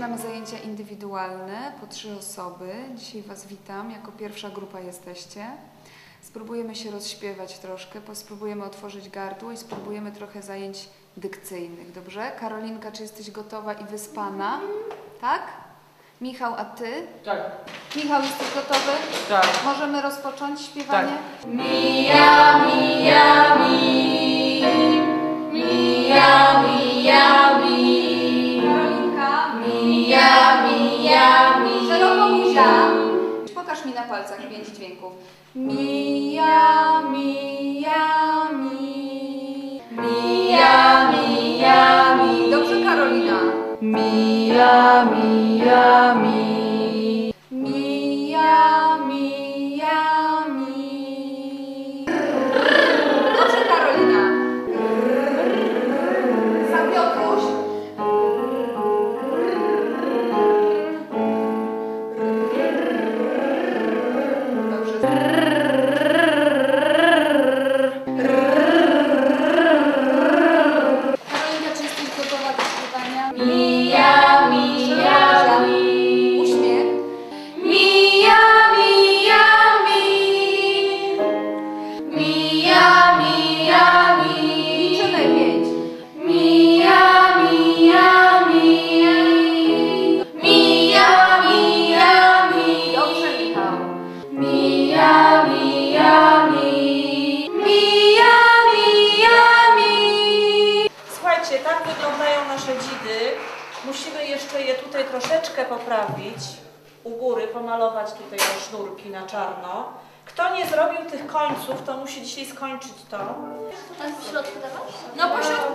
mamy zajęcia indywidualne po trzy osoby. Dzisiaj Was witam, jako pierwsza grupa jesteście. Spróbujemy się rozśpiewać troszkę, spróbujemy otworzyć gardło i spróbujemy trochę zajęć dykcyjnych, dobrze? Karolinka, czy jesteś gotowa i wyspana? Tak? Michał, a Ty? Tak, Michał, jesteś gotowy? tak. Możemy rozpocząć śpiewanie? Karolinka? Mija, mija, mi. Mija, mija, mi. Dobrze, Karolina. Mija, mija, mi. Mija, mija, mi. Dobrze, Karolina. Sam Piotruś. Dobrze. Tutaj troszeczkę poprawić. U góry pomalować tutaj te sznurki na czarno. Kto nie zrobił tych końców, to musi dzisiaj skończyć to. A w środku dawasz? No po środku.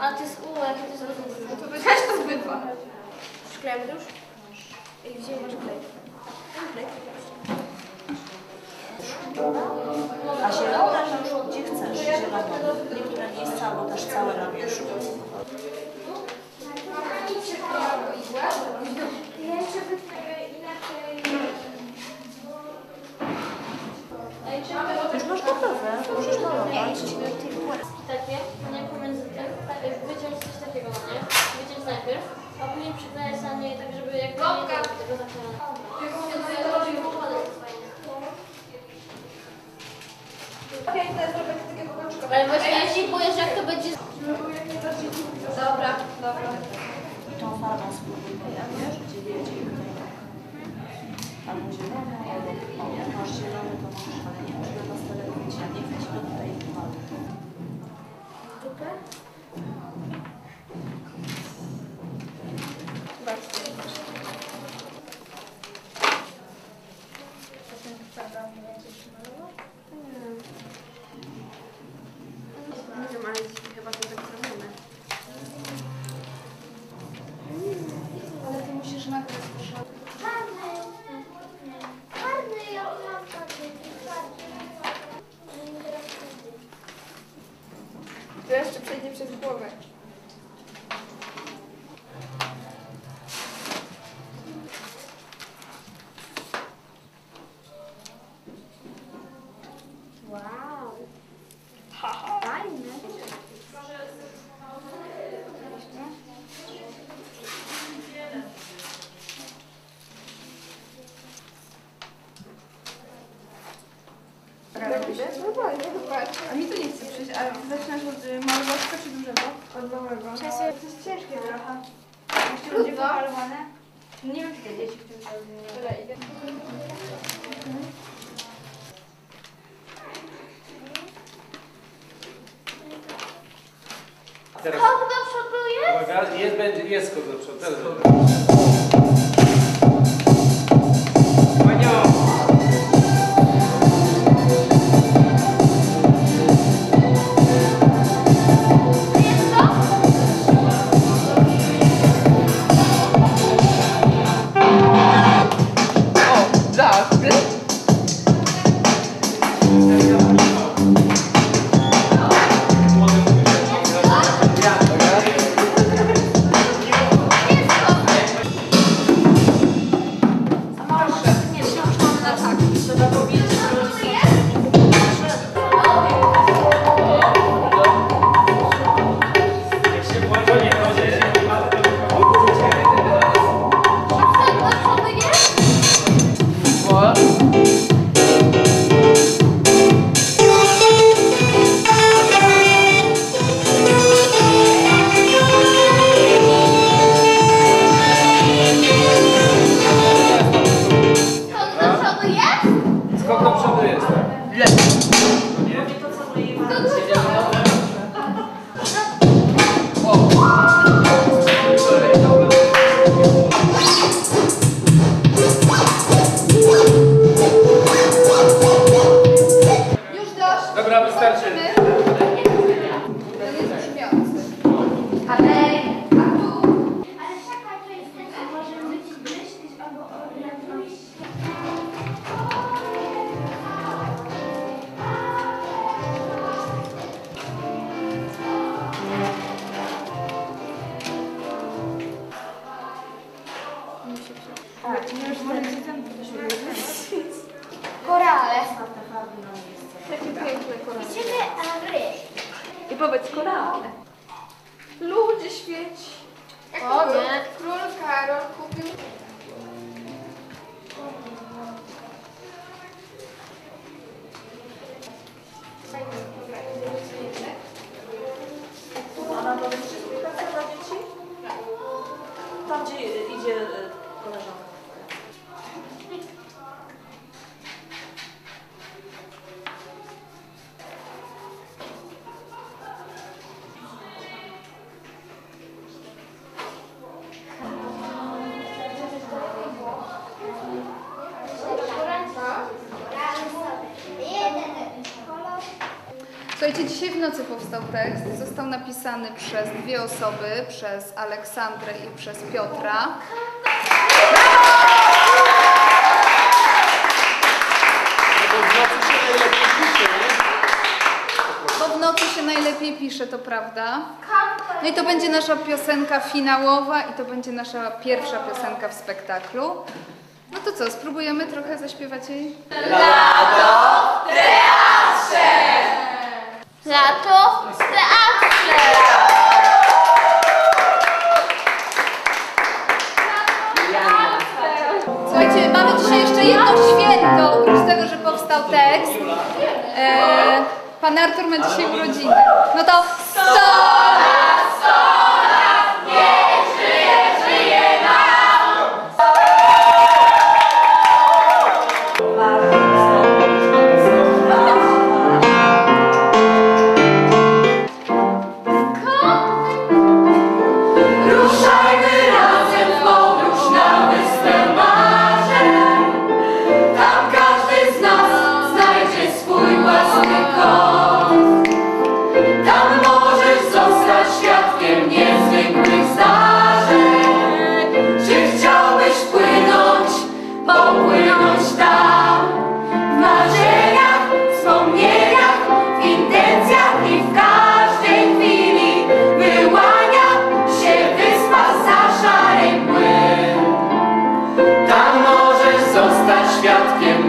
A to jest u, jakie to jest różnica? To weź to zbywa. Szklejemy to już? I gdzie masz klej? A zielone to już gdzie chcesz. Zielone. Niektóre miejsca, bo też całe na wierzchu. Ja jeszcze wytnę inaczej. Już masz gotowe. Możesz malować. Takie, nie pomiędzy tym, tak, wyciąć coś takiego, no nie? Wyciąć najpierw, a później przykleić na nie tak, żeby jakby nie było tego zaklejone. Ale właśnie ja się boję, że jak to będzie... Dobra, dobra. I tą farbą spróbuj ja wiesz, gdzie jedzie i tutaj. Albo zielone, albo o, jak masz zielony, to możesz, ale nie muszę do pastelek mieć. Ja nie chcę ci go tutaj malować. Nie wiem, ale chyba to tak zrobimy. Ale ty musisz nagrać proszę. Czarny. Czarny, ja mam czarny. Czarny. To jeszcze przejdzie przez głowę. Wow. Fajne. Normalnie, zobacz. A mi to nie chce przyjść. A zaczynasz od y, małego czy dużego? Od małego. To jest ciężkie trochę. Jeszcze będzie pomalowane. Nie wiem, czy te dzieci w tym Dobra, idę. Teraz Skok do przodu jest? uwaga, jest, będzie, jest skok do przodu. Teraz będzie. książką na tak. Powiedz korale. Ludzie świeci. O nie. Król Karol kupił dla dzieci? Tam, gdzie idzie y, koleżanka. Słuchajcie, dzisiaj w nocy powstał tekst. Został napisany przez dwie osoby, przez Aleksandrę i przez Piotra. No bo w nocy się najlepiej pisze, nie? Bo w nocy się najlepiej pisze, to prawda. No i to będzie nasza piosenka finałowa i to będzie nasza pierwsza piosenka w spektaklu. No to co, spróbujemy trochę zaśpiewać jej? Lato w teatrze. Słuchajcie, mamy dzisiaj jeszcze jedno święto, oprócz tego, że powstał tekst. E, pan Artur ma dzisiaj urodziny. No to 100 świadkiem.